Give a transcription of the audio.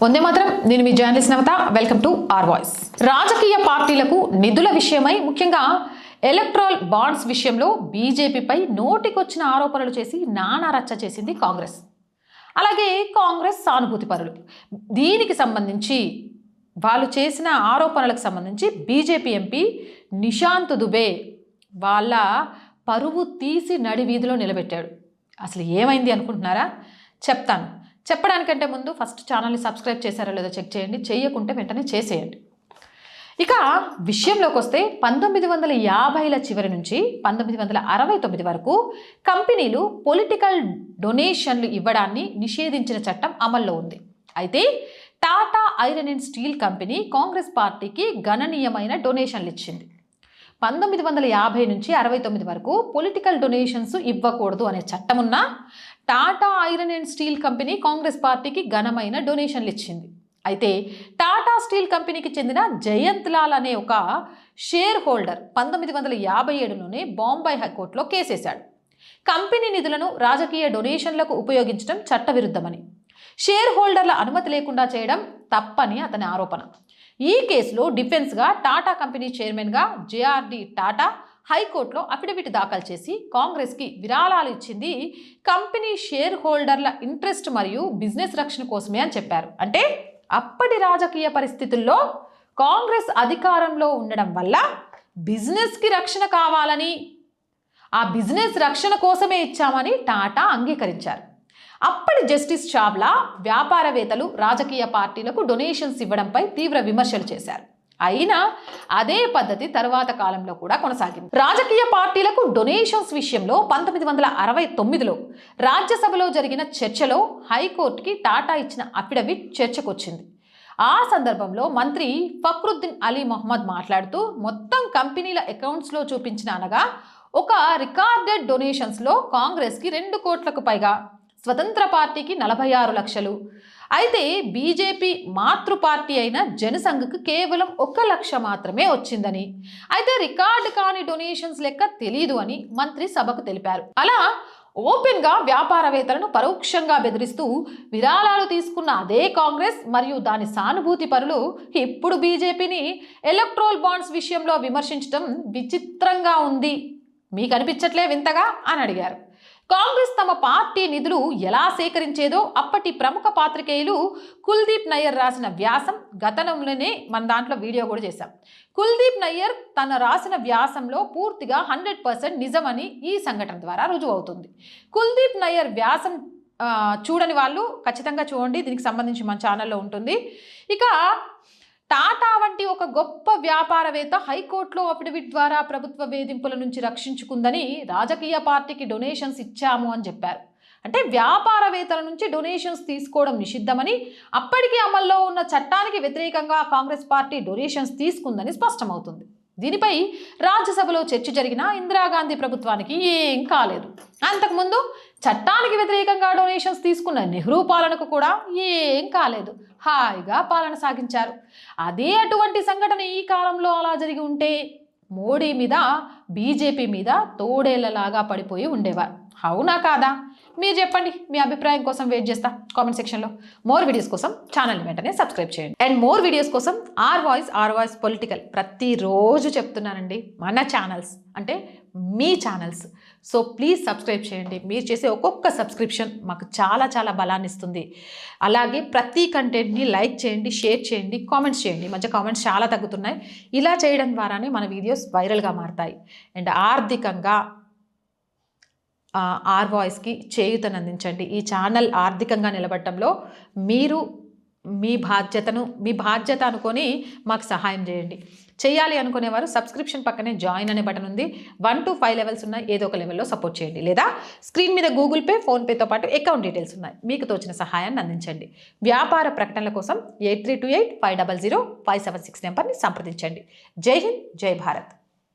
వందే మాత్రం. నేను మీ journalist Navatha. Welcome to R voice. రాజకీయ పార్టీలకు నిధుల విషయమై ముఖ్యంగా ఎలక్ట్రాల్ బాండ్స్ విషయంలో బీజేపీపై నోటికొచ్చిన ఆరోపణలు చేసి నానా రచ్చ చేసింది కాంగ్రెస్. అలాగే కాంగ్రెస్ సానుభూతి పరులు. దీనికి సంబంధించి వాళ్ళు చేసిన ఆరోపణలకు సంబంధించి బీజేపీ ఎంపీ నిశాంత్ దుబే వాళ్ళ పరువు తీసి నడి వీధిలో నిలబెట్టాడు. అసలు ఏమైంది అనుకుంటున్నారా? చెప్తాను. చెప్పడానికంటే ముందు ఫస్ట్ ఛానల్ని సబ్స్క్రైబ్ చేశారో లేదో చెక్ చేయండి. చేయకుంటే వెంటనే చేసేయండి. ఇక విషయంలోకి వస్తే పంతొమ్మిది వందల యాభైల చివరి నుంచి పంతొమ్మిది వందల అరవై తొమ్మిది వరకు కంపెనీలు పొలిటికల్ డొనేషన్లు ఇవ్వడాన్ని నిషేధించిన చట్టం అమల్లో ఉంది. అయితే Tata iron and steel company Congress పార్టీకి గణనీయమైన డొనేషన్లు ఇచ్చింది. పంతొమ్మిది వందల యాభై నుంచి అరవై తొమ్మిది వరకు పొలిటికల్ డొనేషన్స్ ఇవ్వకూడదు అనే చట్టం ఉన్నా Tata iron and steel company Congress పార్టీకి ఘనమైన డొనేషన్లు ఇచ్చింది. అయితే టాటా స్టీల్ కంపెనీకి చెందిన జయంత్ లాల్ అనే ఒక షేర్ హోల్డర్ పంతొమ్మిది వందల యాభై ఏడులోనే బాంబాయి హైకోర్టులో కేసేశాడు. కంపెనీ నిధులను రాజకీయ డొనేషన్లకు ఉపయోగించడం చట్టవిరుద్ధమని షేర్ హోల్డర్ల అనుమతి లేకుండా చేయడం తప్పని అతని ఆరోపణ. ఈ కేసులో డిఫెన్స్గా టాటా కంపెనీ చైర్మన్గా జేఆర్డి టాటా హైకోర్టులో అఫిడవిట్ దాఖలు చేసి కాంగ్రెస్కి విరాళాలు ఇచ్చింది కంపెనీ షేర్ హోల్డర్ల ఇంట్రెస్ట్ మరియు బిజినెస్ రక్షణ కోసమే అని చెప్పారు. అంటే అప్పటి రాజకీయ పరిస్థితుల్లో కాంగ్రెస్ అధికారంలో ఉండడం వల్ల బిజినెస్కి రక్షణ కావాలని ఆ బిజినెస్ రక్షణ కోసమే ఇచ్చామని టాటా అంగీకరించారు. అప్పటి జస్టిస్ చావ్లా వ్యాపారవేత్తలు రాజకీయ పార్టీలకు డొనేషన్స్ ఇవ్వడంపై తీవ్ర విమర్శలు చేశారు. అయినా అదే పద్ధతి తర్వాత కాలంలో కూడా కొనసాగింది. రాజకీయ పార్టీలకు డొనేషన్స్ విషయంలో పంతొమ్మిది వందల అరవై తొమ్మిదిలో రాజ్యసభలో జరిగిన చర్చలో హైకోర్టుకి టాటా ఇచ్చిన అఫిడవిట్ చర్చకొచ్చింది. ఆ సందర్భంలో మంత్రి ఫక్రుద్దీన్ అలీ మొహమ్మద్ మాట్లాడుతూ మొత్తం కంపెనీల అకౌంట్స్లో చూపించిన అనగా ఒక రికార్డెడ్ డొనేషన్స్లో కాంగ్రెస్కి రెండు కోట్లకు పైగా స్వతంత్ర పార్టీకి నలభై ఆరు లక్షలు అయితే బీజేపీ మాతృ పార్టీ అయిన జనసంఘకు కేవలం ఒక లక్ష మాత్రమే వచ్చిందని. అయితే రికార్డు కాని డొనేషన్స్ లెక్క తెలియదు అని మంత్రి సభకు తెలిపారు. అలా ఓపెన్గా వ్యాపారవేత్తలను పరోక్షంగా బెదిరిస్తూ విరాళాలు తీసుకున్న అదే కాంగ్రెస్ మరియు దాని సానుభూతి పరులు ఇప్పుడు బీజేపీని ఎలక్ట్రోల్ బాండ్స్ విషయంలో విమర్శించడం విచిత్రంగా ఉంది. మీకు అనిపించట్లే వింతగా? అని అడిగారు. కాంగ్రెస్ తమ పార్టీ నిధులు ఎలా సేకరించేదో అప్పటి ప్రముఖ పాత్రికేయులు కుల్దీప్ నయ్యర్ రాసిన వ్యాసం గతంలోనే మన దాంట్లో వీడియో కూడా చేశాం. కుల్దీప్ నయ్యర్ తన రాసిన వ్యాసంలో పూర్తిగా హండ్రెడ్ పర్సెంట్ నిజమని ఈ సంఘటన ద్వారా రుజువు అవుతుంది. కుల్దీప్ నయ్యర్ వ్యాసం చూడని వాళ్ళు ఖచ్చితంగా చూడండి. దీనికి సంబంధించి మన ఛానల్లో ఉంటుంది. ఇక టాటా వంటి ఒక గొప్ప వ్యాపారవేత్త హైకోర్టులో అఫిడవిట్ ద్వారా ప్రభుత్వ వేధింపుల నుంచి రక్షించుకుందని రాజకీయ పార్టీకి డొనేషన్స్ ఇచ్చాము అని చెప్పారు. అంటే వ్యాపారవేత్తల నుంచి డొనేషన్స్ తీసుకోవడం నిషిద్ధమని అప్పటికే అమల్లో ఉన్న చట్టానికి వ్యతిరేకంగా కాంగ్రెస్ పార్టీ డొనేషన్స్ తీసుకుందని స్పష్టమవుతుంది. దీనిపై రాజ్యసభలో చర్చ జరిగిన ఇందిరాగాంధీ ప్రభుత్వానికి ఏం కాలేదు. అంతకుముందు చట్టానికి వ్యతిరేకంగా డొనేషన్స్ తీసుకున్న నెహ్రూ పాలనకు కూడా ఏం కాలేదు. హాయిగా పాలన సాగించారు. అదే అటువంటి సంఘటన ఈ కాలంలో అలా జరిగి ఉంటే మోడీ మీద బీజేపీ మీద తోడేళ్ళలాగా పడిపోయి ఉండేవారు. అవునా కాదా? మీరు చెప్పండి మీ అభిప్రాయం కోసం వెయిట్ చేస్తా కామెంట్ సెక్షన్లో. మోర్ వీడియోస్ కోసం ఛానల్ వెంటనే సబ్స్క్రైబ్ చేయండి. అండ్ మోర్ వీడియోస్ కోసం R voice R voice political ప్రతిరోజు చెప్తున్నానండి మన ఛానల్స్ అంటే మీ ఛానల్స్ సో ప్లీజ్ సబ్స్క్రైబ్ చేయండి. మీరు చేసే ఒక్కొక్క సబ్స్క్రిప్షన్ మాకు చాలా చాలా బలాన్ని ఇస్తుంది. అలాగే ప్రతి కంటెంట్ని లైక్ చేయండి షేర్ చేయండి కామెంట్స్ చేయండి. మధ్య కామెంట్స్ చాలా తగ్గుతున్నాయి. ఇలా చేయడం ద్వారానే మన వీడియోస్ వైరల్గా మారతాయి. అండ్ ఆర్థికంగా ఆర్ వాయిస్కి చేయూతను అందించండి ఈ ఛానల్ ఆర్థికంగా నిలబడటంలో మీరు మీ బాధ్యతను మీ బాధ్యత అనుకొని మాకు సహాయం చేయండి. చేయాలి అనుకునేవారు సబ్స్క్రిప్షన్ పక్కనే జాయిన్ అనే బటన్ ఉంది. వన్ టు ఫైవ్ లెవెల్స్ ఉన్నాయి ఏదో ఒక లెవెల్లో సపోర్ట్ చేయండి. లేదా స్క్రీన్ మీద గూగుల్ పే ఫోన్పేతో పాటు అకౌంట్ డీటెయిల్స్ ఉన్నాయి. మీకు తోచిన సహాయాన్ని అందించండి. వ్యాపార ప్రకటనల కోసం eight three two eight five double zero five seven six నెంబర్ని సంప్రదించండి. జై హింద్ జై భారత్.